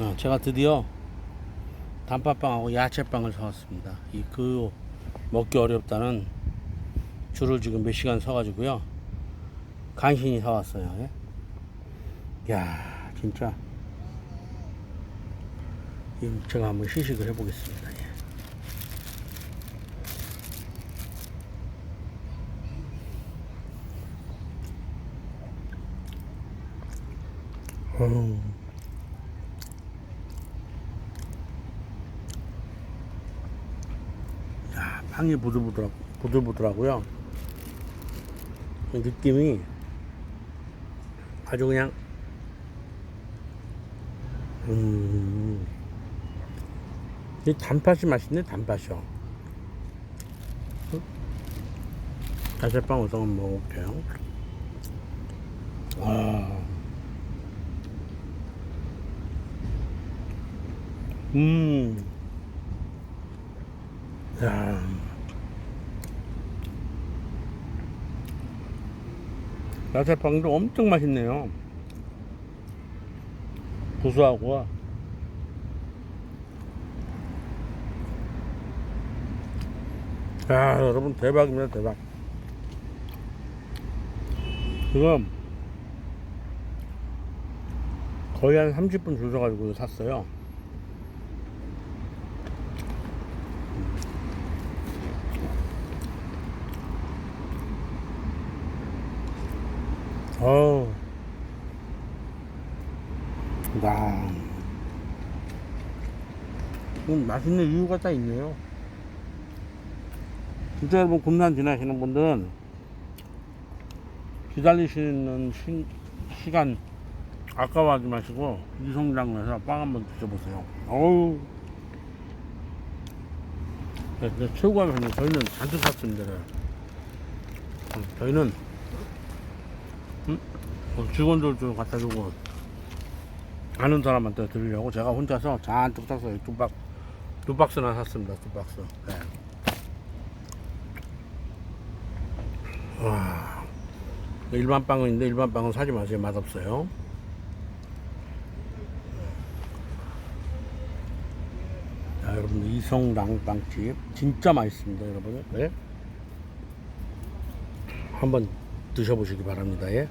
어, 제가 드디어 단팥빵하고 야채빵을 사왔습니다. 이 그 먹기 어렵다는 줄을 지금 몇 시간 서가지고요. 간신히 사왔어요. 예? 야 진짜 이거 제가 한번 시식을 해보겠습니다. 예. 음. 야, 빵이 부들부들, 부들부들하고요. 이 느낌이 아주 그냥, 음, 이 단팥이 맛있네, 단팥이요. 야채빵 우선 먹어볼게요. 아. 음. 야. 야채빵도 엄청 맛있네요. 구수하고. 야, 여러분 대박입니다, 대박. 지금 거의 한 30분 줄 서가지고 샀어요. 어우. 와. 음, 맛있는 이유가 다 있네요. 진짜 여러분 군산 지나시는 분들은 기다리시는 시, 시간 아까워하지 마시고 이성장에서 빵 한번 드셔보세요. 어우. 네, 네, 최고가 저희는 잔뜩 샀습니다. 음, 저희는 음? 어, 직원들 좀 갖다 주고 아는 사람한테 드리려고 제가 혼자서 잔뜩 샀어요. 두, 박, 두 박스나 샀습니다. 두 박스. 네. 와. 일반 빵은 있는데 일반 빵은 사지 마세요. 맛없어요. 자, 여러분 이성랑 빵집 진짜 맛있습니다, 여러분. 네. 한번 드셔보시기 바랍니다. 예.